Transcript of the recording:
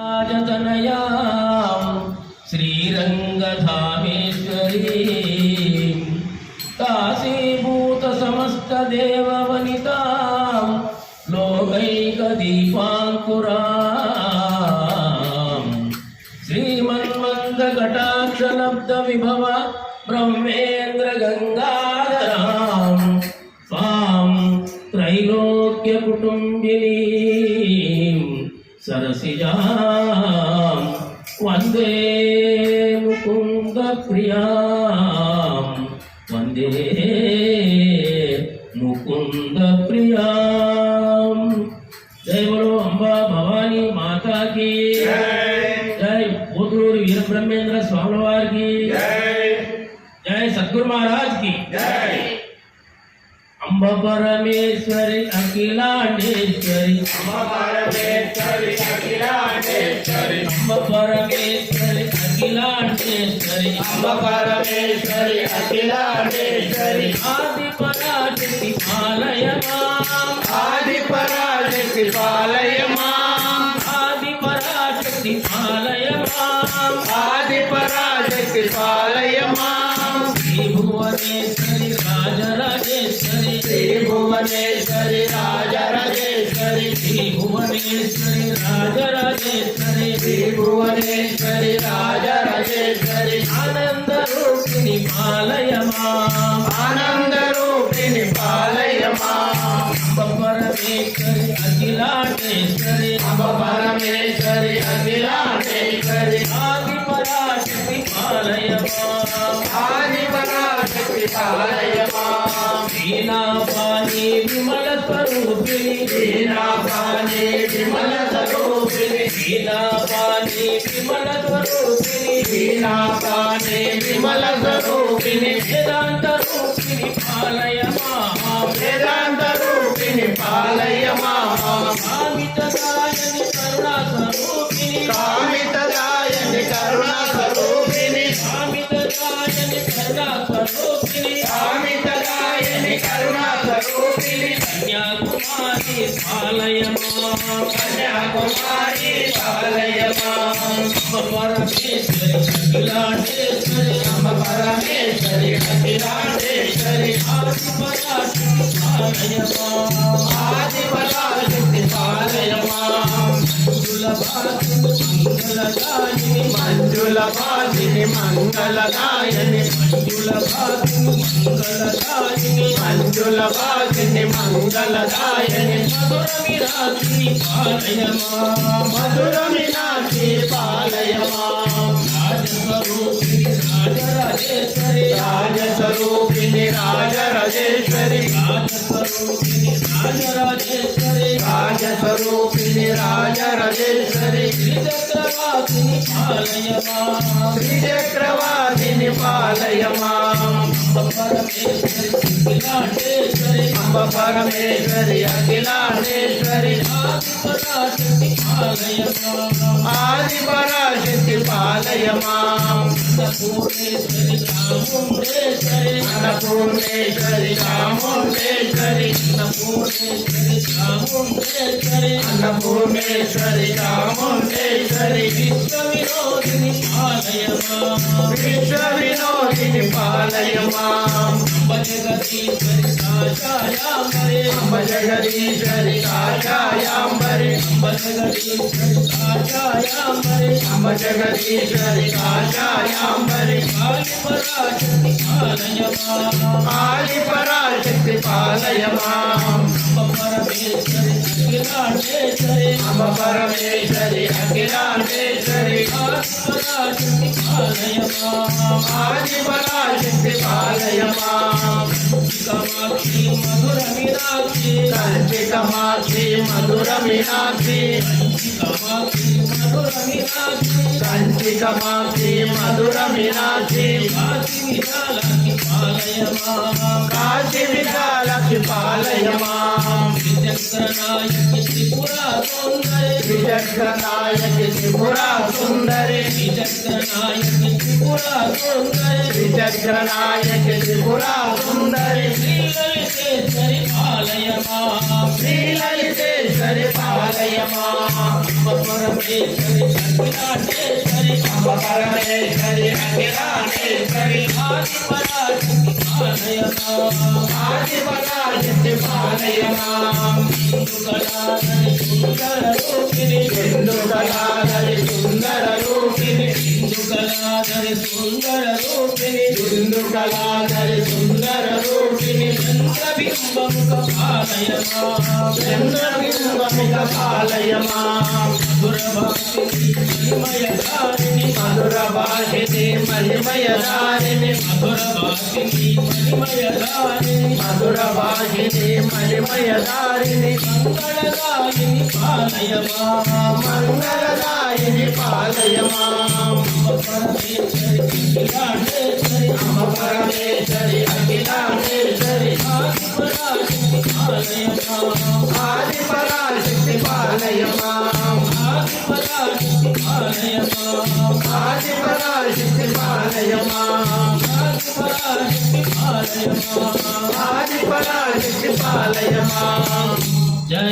రాజతనయాం శ్రీరంగధామేశ్వరీ. కాశీభూత సమస్త దేవవనితాం లోకైక దీపాంకురాం శ్రీమన్మంద కటాక్షలబ్ద విభవ బ్రహ్మేంద్ర గంగాధరాం త్రైలోక్య కుటుంబినీ सरसिजां वन्दे मुकुन्दप्रियां वन्दे मुकुन्दप्रियां जय बोलो अम्बा भवानी माता की जय बोधूर वीर ब्रह्मेंद्र स्वामी वार की जय सदगुरु महाराज की जय అంబ పరమేశ్వరి అఖిలాండేశ్వరి. అంబ పరమేశ్వరి అఖిలాండేశ్వరి. పరమేశ్వరి అఖిలాండేశ్వరి. ఆది పరాశక్తి ఆలయమాం ఆది పరాశక్తి పాలయమాం. ఆది పరాశక్తి ఆలయమాం ఆది పరాశక్తి పాలయమాం రాజరాజేశ్వరి ఆనంద రూపిణి పాలయమాం. ఆనంద రూపిణి పాలయమాం. పరమేశ్వరి అఖిలాండేశ్వరి. అంబ పరమేశ్వరి అఖిలాండేశ్వరి. ఆది పరాశక్తి పాలయమాం. ఆది పరాశక్తి పాలయమాం. వీణాపాణి విమల స్వరూపిణి. వీణాపాణి విమల స్వరూపిణి. వీణాపాణి విమల స్వరూపిణి వీణాపాణి విమల స్వరూపిణి వేదాంత రూపిణి పాలయ పాలయమాం వేదాంత రూపిణి పాలయమాం కామితదాయని పరమేశ్వరి అఖిలాండేశ్వరి ఆది పరాశక్తి పాలయమాం. ఆది మంజుల భాషిని మంగళదాయని మంజుల మంజుల మంగళదాయని రాజస్వరూపిణి రాజరాజేశ్వరి రాజస్వరూపిణి రాజరాజేశ్వరి రాజస్వరూపిణి రాజరాజేశ్వరి శ్రీచక్రవాసిని పాలయమాం శ్రీచక్రవాసిని పాలయమాం పరమేశ్వరి అఖిలాండేశ్వరి అంబ పరమేశ్వరి అఖిలాండేశ్వరి ఆదిపరాశక్తి పాలయమాం ఆది పరాశక్తి పాలయమాం. పూర్ణేశ్వరి చాముండేశ్వరి అన్నపూర్ణేశ్వరి చాముండేశ్వరి పూర్ణేశ్వరి చాముండేశ్వరి అన్నపూర్ణేశ్వరి చాముండేశ్వరి విశ్వ వినోదిని పాలయమాం విశ్వ వినోదిని పాలయమాం జగదీశ్వరి అంబ జగదీశ్వరి కాచాయాంబరే అంబ జగదీశ్వరి కాళిపరాశక్తి పాలయమాం పరమేశ్వరి అఖిలాండేశ్వరి పరమేశ్వరి అఖిలాండేశ్వరి ఆదిపరాశక్తి పాలయమాం ఆది పరాశక్తి కామాక్షి మధుర మీనాక్షి మధుర మీనాక్షి కామాక్షి మధుర మీనాక్షి మధుర మీనాక్షి కాశీ విశాలాక్షి పాలయమా కాశీ విశాలక్షి పాలయమా. శ్రీచక్రనాయకి త్రిపురా సుందరి త్రిచక్రనాయకి త్రిపురా సుందరి శ్రీచక్రనాయకి త్రిపురా సుందరి త్రిపురా సుందరి శ్రీలలితేశ్వరి పాలయమా శ్రీలలితేశ్వరి పాలయమా పరమేశ్వరి పరమేశ్వరి పాలయమా చంద్రబింబముఖ పాలయమా చంద్రబింబముఖ పాలయమా మధురభాషిణి మణిమయధారిణి మధుర భాషిని మణిమయదారిణి మధురభాషిణి మణిమయధారిణి మధుర భాషిని మణిమయదారిని మంగళదాయిని పాలయమా మంగళదాయిని పాలయమా. పరమేశ్వరి అఖిలాండేశ్వరి అమ్మ పరమేశ్వరి అఖిలాండేశ్వరి ఆదిపరాశక్తి పాలయమా. ఆదిపరాశక్తి పాలయమా ఆదిపరాశక్తి పాలయమా. జయ